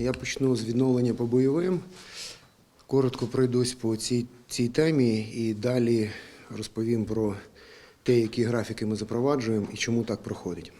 Я почну з відновлення по бойовим. Коротко пройдусь по цій, цій темі і далі розповім про те, які графіки ми запроваджуємо і чому так проходить.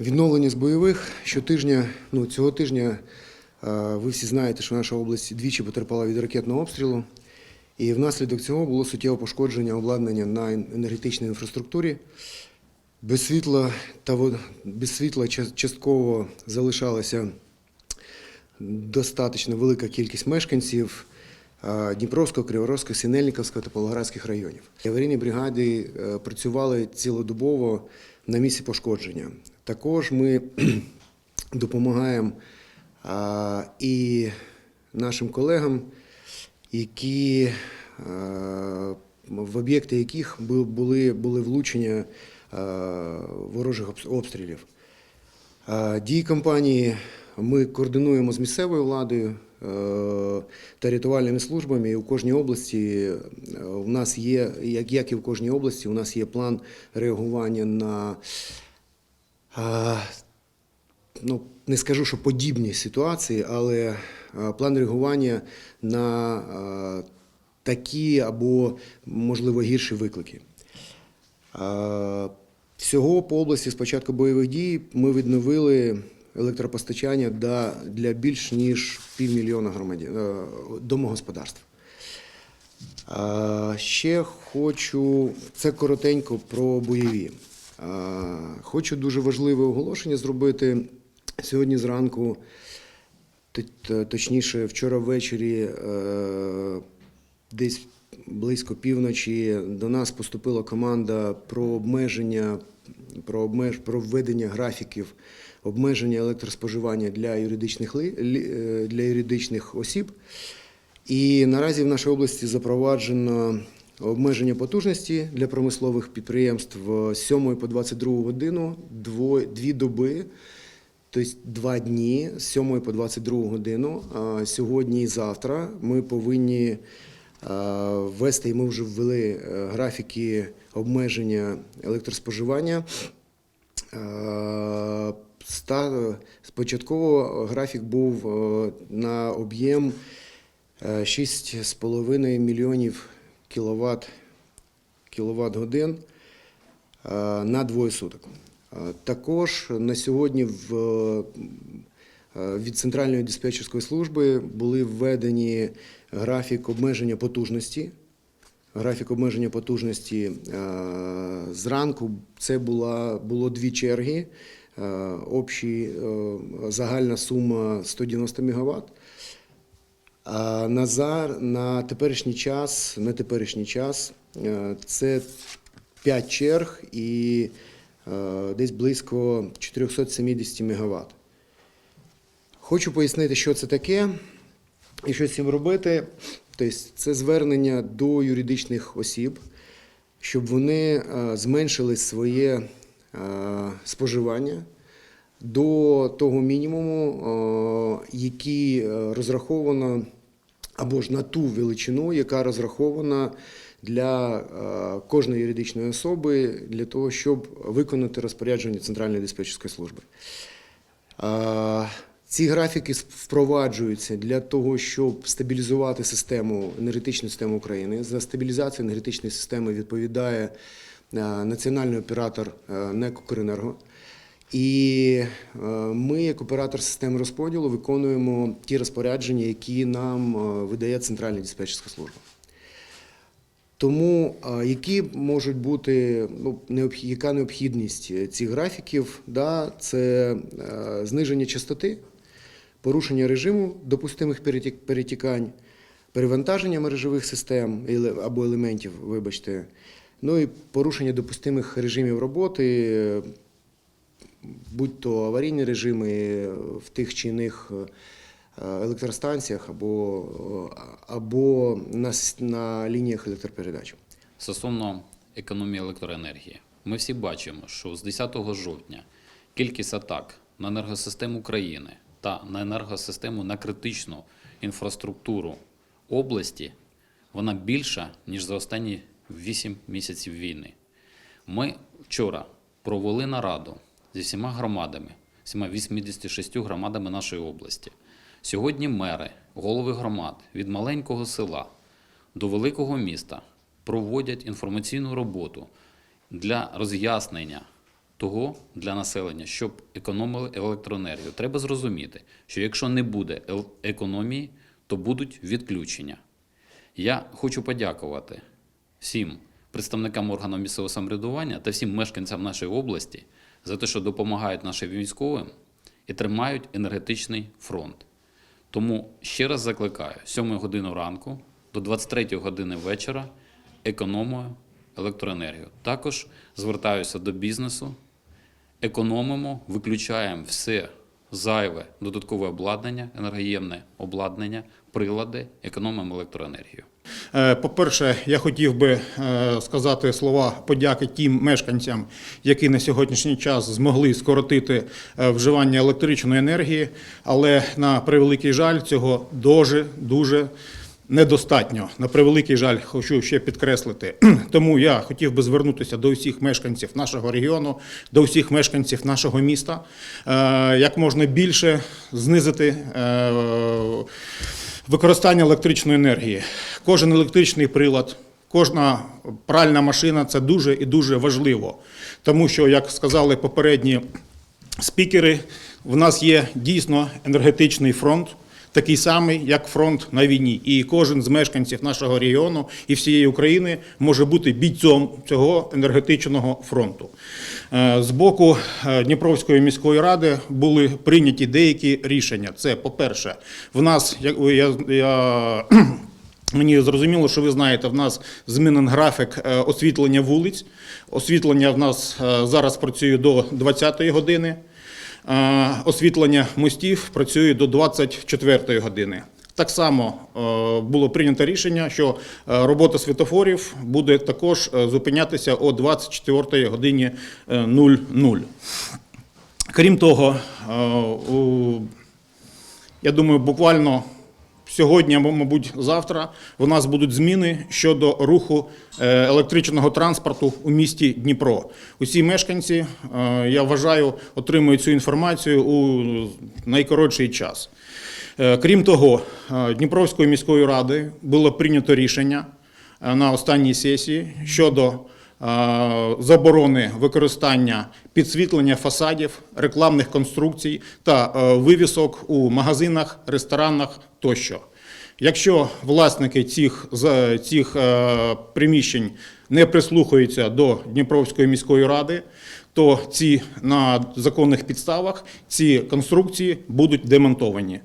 Відновлення з бойових щотижня, ну цього тижня е, ви всі знаєте, що наша область двічі потерпала від ракетного обстрілу. І внаслідок цього було суттєве пошкодження обладнання на енергетичній інфраструктурі. Без світла та без світла частково залишалася достатньо велика кількість мешканців е, Дніпровського, Криворізького, Синельниковського та Павлоградських районів. Аварійні бригади е, працювали цілодобово на місці пошкодження. Також ми допомагаємо і нашим колегам, які е, в об'єкти яких були, були влучення е, ворожих обстрілів. Е, Дії компанії ми координуємо з місцевою владою е, та рятувальними службами. І у кожній області е, у нас є, як, і в кожній області, у нас є план реагування на е, ну, не скажу, що подібні ситуації, але план реагування на такі або, можливо, гірші виклики. Всього по області з початку бойових дій ми відновили електропостачання для більш ніж півмільйона громадян е, домогосподарств. Ще хочу, це коротенько про бойові. Хочу дуже важливе оголошення зробити сьогодні зранку, точніше, вчора ввечері, е, десь близько півночі, до нас поступила команда про обмеження, про, обмеж, про введення графіків обмеження електроспоживання для юридичних, е, для юридичних осіб. І наразі в нашій області запроваджено обмеження потужності для промислових підприємств з 7 по 22 годину, дві доби, тобто два дні з 7 по 22 годину. Сьогодні і завтра ми повинні ввести, і ми вже ввели е, графіки обмеження електроспоживання. Е, Спочатково графік був е, на об'єм е, 6,5 мільйонів кіловат, кіловат годин е, на двоє суток. Е, Також на сьогодні в, е, від Центральної диспетчерської служби були введені графік обмеження потужності. Графік обмеження потужності е, зранку це була, було дві черги. Е, Общі е, загальна сума 190 МВт. А на, зар, на теперішній час, на теперішній час е, це 5 черг і десь близько 470 МВт. Хочу пояснити, що це таке і що з цим робити. Тобто, це звернення до юридичних осіб, щоб вони зменшили своє споживання до того мінімуму, е, який е, розраховано, або ж на ту величину, яка розрахована для е, кожної юридичної особи для того, щоб виконати розпорядження Центральної диспетчерської служби. Ці графіки впроваджуються для того, щоб стабілізувати систему, енергетичну систему України. За стабілізацію енергетичної системи відповідає е, національний оператор е, НЕК «Укренерго». І е, ми, як оператор системи розподілу, виконуємо ті розпорядження, які нам е, видає Центральна диспетчерська служба. Тому які можуть бути ну, яка необхідність е, цих графіків? Да, це е, зниження частоти, порушення режиму допустимих перетік- перетікань, перевантаження мережевих систем або елементів, вибачте, ну і порушення допустимих режимів роботи, е, будь то аварійні режими в тих чи іних е, електростанціях або, е, або на, на лініях електропередач. Стосовно економії електроенергії, ми всі бачимо, що з 10 жовтня кількість атак на енергосистему країни та на енергосистему на критичну інфраструктуру області вона більша, ніж за останні 8 місяців війни. Ми вчора провели нараду зі всіма громадами всіма 86 громадами нашої області. Сьогодні мери, голови громад від маленького села до великого міста проводять інформаційну роботу для роз'яснення того для населення, щоб економили електроенергію. Треба зрозуміти, що якщо не буде економії, то будуть відключення. Я хочу подякувати всім представникам органів місцевого самоврядування та всім мешканцям нашої області за те, що допомагають нашим військовим і тримають енергетичний фронт. Тому ще раз закликаю: 7 години ранку до 23 години вечора економимо електроенергію. Також звертаюся до бізнесу, економимо, виключаємо все зайве додаткове обладнання, енергоємне обладнання, прилади, економимо електроенергію. Е, По-перше, я хотів би е, сказати слова подяки тим мешканцям, які на сьогоднішній час змогли скоротити е, вживання електричної енергії, але на превеликий жаль, цього дуже дуже недостатньо. На превеликий жаль, хочу ще підкреслити. Тому я хотів би звернутися до всіх мешканців нашого регіону, до всіх мешканців нашого міста, е, як можна більше знизити. е, Використання електричної енергії. Кожен електричний прилад, кожна пральна машина це дуже і дуже важливо. Тому що, як сказали попередні спікери, в нас є дійсно енергетичний фронт, такий самий, як фронт на війні. І кожен з мешканців нашого регіону і всієї України може бути бійцем цього енергетичного фронту. Е, З боку е, Дніпровської міської ради були прийняті деякі рішення. Це, по-перше, в нас, як я, я Мені зрозуміло, що ви знаєте, в нас змінен графік е, освітлення вулиць. Освітлення в нас зараз працює до 20-ї години. Е, Освітлення мостів працює до 24-ї години. Так само е, було прийнято рішення, що е, робота світофорів буде також зупинятися о 24-й годині е, 00. Крім того, я думаю, буквально сьогодні, або, мабуть, завтра у нас будуть зміни щодо руху е, електричного транспорту у місті Дніпро. Усі мешканці, е, я вважаю, отримують цю інформацію у найкоротший час. Е, Крім того, Дніпровською міською радою було прийнято рішення на останній сесії щодо заборони використання підсвітлення фасадів, рекламних конструкцій та е, вивісок у магазинах, ресторанах тощо. Якщо власники цих, цих е, приміщень не прислухаються до Дніпровської міської ради, то ці на законних підставах ці конструкції будуть демонтовані.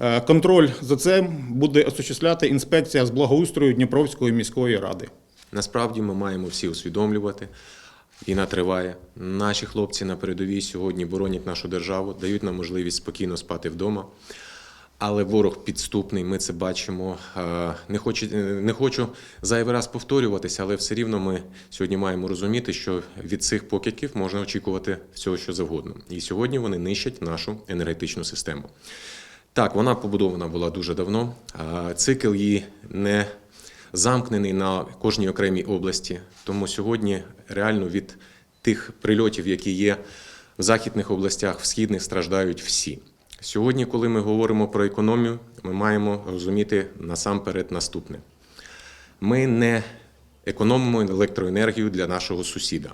Е, Контроль за цим буде осуществляти інспекція з благоустрою Дніпровської міської ради. Насправді ми маємо всі усвідомлювати. Війна триває. Наші хлопці на передовій сьогодні боронять нашу державу, дають нам можливість спокійно спати вдома. Але ворог підступний, ми це бачимо. Е, Не хочу, не хочу зайвий раз повторюватися, але все рівно ми сьогодні маємо розуміти, що від цих покидьків можна очікувати всього, що завгодно. І сьогодні вони нищать нашу енергетичну систему. Так, вона побудована була дуже давно. Цикл її не замкнений на кожній окремій області. Тому сьогодні реально від тих прильотів, які є в західних областях, в східних страждають всі. Сьогодні, коли ми говоримо про економію, ми маємо розуміти насамперед наступне: ми не економимо електроенергію для нашого сусіда.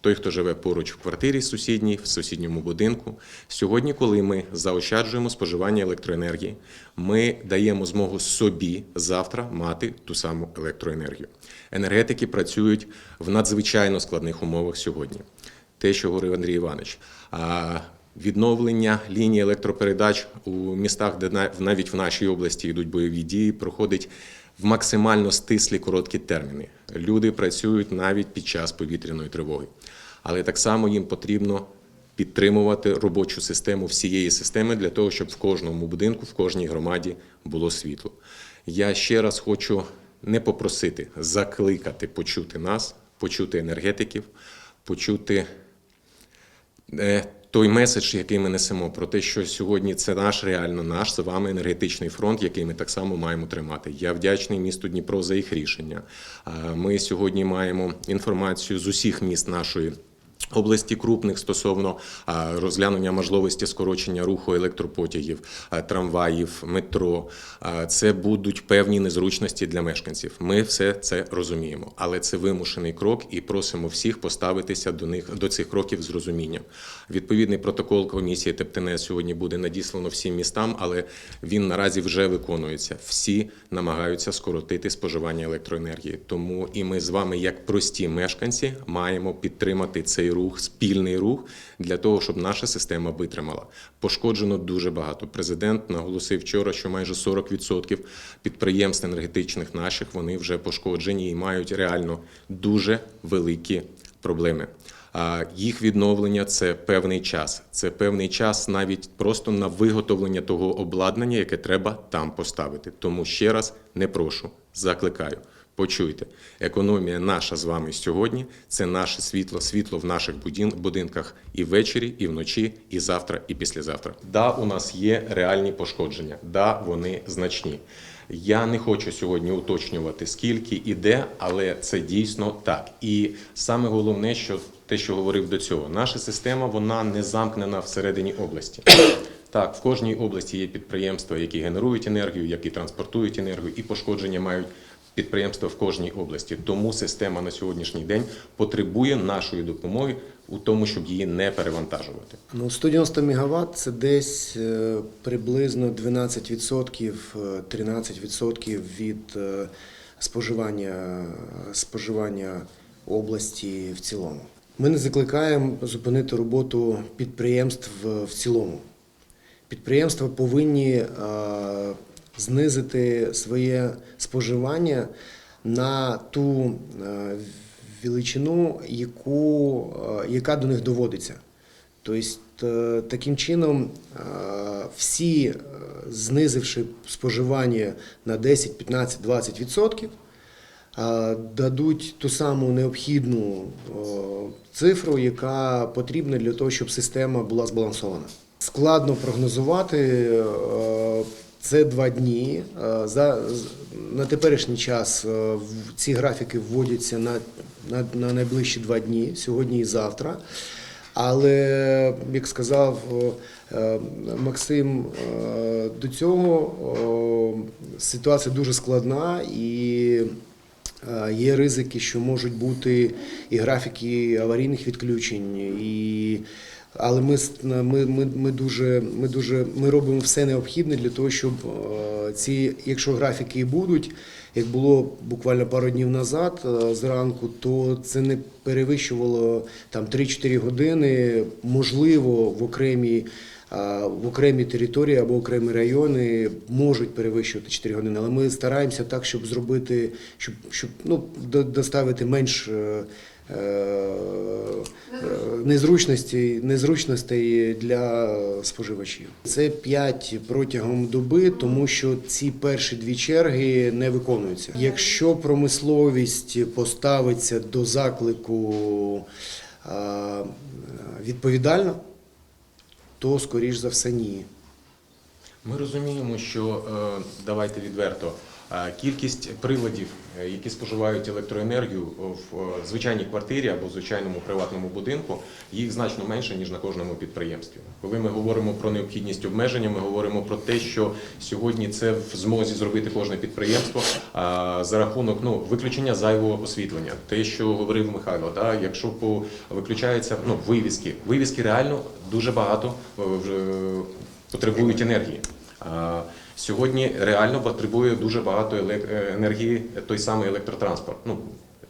Той, хто живе поруч в квартирі сусідній, в сусідньому будинку. Сьогодні, коли ми заощаджуємо споживання електроенергії, ми даємо змогу собі завтра мати ту саму електроенергію. Енергетики працюють в надзвичайно складних умовах сьогодні. Те, що говорив Андрій Іванович, відновлення лінії електропередач у містах, де на- навіть в нашій області йдуть бойові дії, проходить в максимально стислі короткі терміни. Люди працюють навіть під час повітряної тривоги. Але так само їм потрібно підтримувати робочу систему всієї системи для того, щоб в кожному будинку, в кожній громаді було світло. Я ще раз хочу не попросити, закликати почути нас, почути енергетиків, почути е, той меседж, який ми несемо, про те, що сьогодні це наш реально наш з вами енергетичний фронт, який ми так само маємо тримати. Я вдячний місту Дніпро за їх рішення. Ми сьогодні маємо інформацію з усіх міст нашої Області крупних стосовно розглянення можливості скорочення руху електропотягів, трамваїв, метро. Це будуть певні незручності для мешканців. Ми все це розуміємо, але це вимушений крок і просимо всіх поставитися до них до цих кроків з розумінням. Відповідний протокол комісії ТЕПТНС сьогодні буде надіслано всім містам, але він наразі вже виконується. Всі намагаються скоротити споживання електроенергії. Тому і ми з вами, як прості мешканці, маємо підтримати цей рух, спільний рух для того, щоб наша система витримала. Пошкоджено дуже багато. Президент наголосив вчора, що майже 40% підприємств енергетичних наших вони вже пошкоджені і мають реально дуже великі проблеми. А їх відновлення це певний час. Це певний час навіть просто на виготовлення того обладнання, яке треба там поставити. Тому ще раз не прошу, закликаю. Почуйте, економія наша з вами сьогодні це наше світло, світло в наших будинках і ввечері, і вночі, і завтра, і післязавтра. Да, у нас є реальні пошкодження, да, вони значні. Я не хочу сьогодні уточнювати скільки і де, але це дійсно так. І саме головне, що те, що говорив до цього, наша система вона не замкнена всередині області. Так, в кожній області є підприємства, які генерують енергію, які транспортують енергію, і пошкодження мають підприємства в кожній області. Тому система на сьогоднішній день потребує нашої допомоги у тому, щоб її не перевантажувати. Ну, 190 МВт – це десь е, приблизно 12%, е, 13% від е, споживання, споживання області в цілому. Ми не закликаємо зупинити роботу підприємств в цілому. Підприємства повинні е, знизити своє споживання на ту е, величину, яку, е, яка до них доводиться. Тобто, е, таким чином, всі, знизивши споживання на 10, 15, 20 відсотків, е, дадуть ту саму необхідну цифру, яка потрібна для того, щоб система була збалансована. Складно прогнозувати. Це два дні. Е, За, на теперішній час е, ці графіки вводяться на, на, на найближчі два дні, сьогодні і завтра. Але, як сказав е, Максим, до цього ситуація дуже складна і є ризики, що можуть бути і графіки аварійних відключень. І... Але ми, ми, ми, ми, дуже, ми, дуже, ми робимо все необхідне для того, щоб е, ці, якщо графіки і будуть, як було буквально пару днів назад е, зранку, то це не перевищувало там 3-4 години, можливо, в окремій. В окремі території або окремі райони можуть перевищувати 4 години, але ми стараємося так, щоб зробити, щоб, щоб ну, доставити менш е, е, е, незручностей, незручностей для споживачів. Це 5 протягом доби, тому що ці перші дві черги не виконуються. Якщо промисловість поставиться до заклику е, відповідально, то скоріш за все ні. Ми розуміємо, що е, давайте відверто. Кількість приладів, е, які споживають електроенергію в е, звичайній квартирі або в звичайному приватному будинку, їх значно менше ніж на кожному підприємстві. Коли ми говоримо про необхідність обмеження, ми говоримо про те, що сьогодні це в змозі зробити кожне підприємство за рахунок ну виключення зайвого освітлення. Те, що говорив Михайло, да, якщо по виключається ну вивіски, вивіски реально дуже багато е, потребують енергії. Сьогодні реально потребує дуже багато е, енергії той самий електротранспорт. Ну,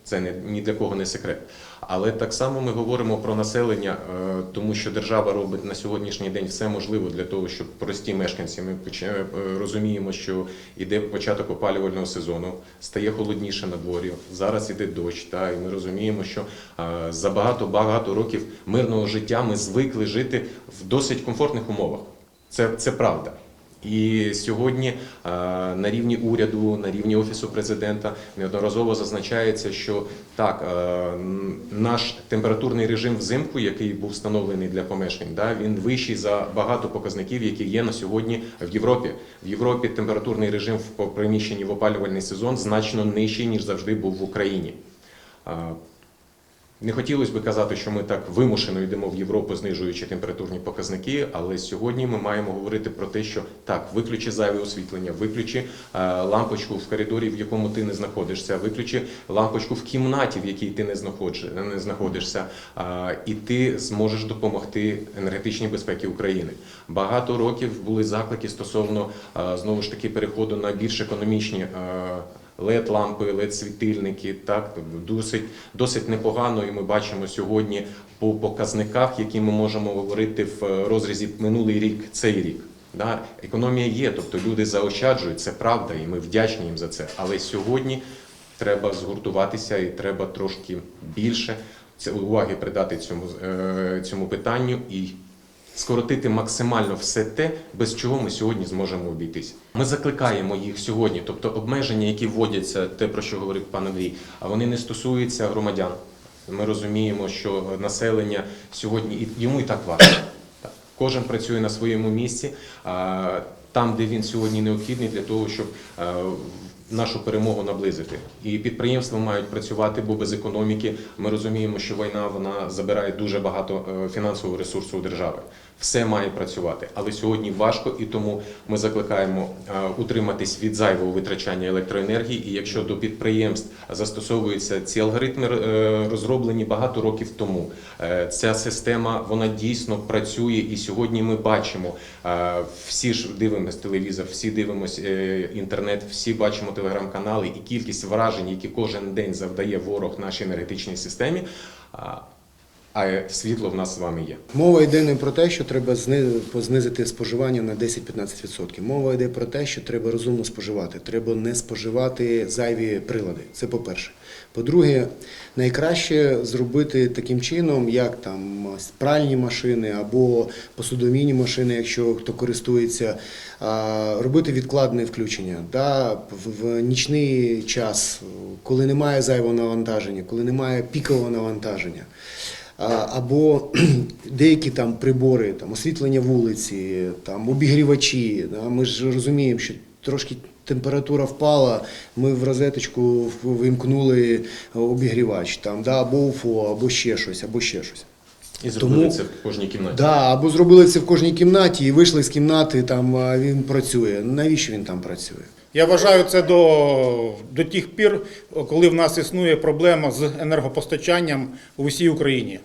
це ні для кого не секрет. Але так само ми говоримо про населення, е, тому що держава робить на сьогоднішній день все можливе для того, щоб прості мешканці, ми е, розуміємо, що іде початок опалювального сезону, стає холодніше на дворі, зараз іде дощ, та, і ми розуміємо, що за багато-багато років мирного життя ми звикли жити в досить комфортних умовах. Це, це правда. І сьогодні е, на рівні уряду, на рівні офісу президента неодноразово зазначається, що так, е, наш температурний режим взимку, який був встановлений для помешкань, да, він вищий за багато показників, які є на сьогодні в Європі. В Європі температурний режим в приміщенні в опалювальний сезон значно нижчий ніж завжди був в Україні. Не хотілося б казати, що ми так вимушено йдемо в Європу, знижуючи температурні показники, але сьогодні ми маємо говорити про те, що так, виключи зайве освітлення, виключи е, лампочку в коридорі, в якому ти не знаходишся, виключи лампочку в кімнаті, в якій ти не знаходишся, е, і ти зможеш допомогти енергетичній безпеці України. Багато років були заклики стосовно е, знову ж таки переходу на більш економічні. Е, led лампи led світильники так досить досить непогано, і ми бачимо сьогодні по показниках, які ми можемо говорити в розрізі минулий рік, цей рік. Да, економія є, тобто люди заощаджують, це правда, і ми вдячні їм за це. Але сьогодні треба згуртуватися і треба трошки більше уваги придати цьому, е, цьому питанню і скоротити максимально все те, без чого ми сьогодні зможемо обійтись. Ми закликаємо їх сьогодні, тобто обмеження, які вводяться, те про що говорив пан Андрій, а вони не стосуються громадян. Ми розуміємо, що населення сьогодні йому і так важко. Кожен працює на своєму місці, а, там, де він сьогодні необхідний для того, щоб е, нашу перемогу наблизити. І підприємства мають працювати, бо без економіки ми розуміємо, що війна вона забирає дуже багато е, фінансового ресурсу у держави. Все має працювати, але сьогодні важко, і тому ми закликаємо е, утриматись від зайвого витрачання електроенергії. І якщо до підприємств застосовуються ці алгоритми е, розроблені багато років тому, ця система вона дійсно працює, і сьогодні ми бачимо всі ж дивимося телевізор, всі дивимося інтернет, всі бачимо телеграм-канали і кількість вражень, які кожен день завдає ворог нашій енергетичній системі. А світло в нас з вами є. Мова йде не про те, що треба знизити споживання на 10-15%. Мова йде про те, що треба розумно споживати. Треба не споживати зайві прилади. Це по-перше. По-друге, найкраще зробити таким чином, як там пральні машини або посудомійні машини, якщо хто користується, робити відкладне включення. Да, в, нічний час, коли немає зайвого навантаження, коли немає пікового навантаження. Або деякі там прибори, там освітлення вулиці, там обігрівачі. Да, ми ж розуміємо, що трошки температура впала, ми в розеточку вимкнули обігрівач, там, да, або УФО, або ще щось, або ще щось. І зробили Тому- це в кожній кімнаті. Да, або зробили це в кожній кімнаті і вийшли з кімнати, там він працює. Навіщо він там працює? Я вважаю це до, до тих пір, коли в нас існує проблема з енергопостачанням у всій Україні.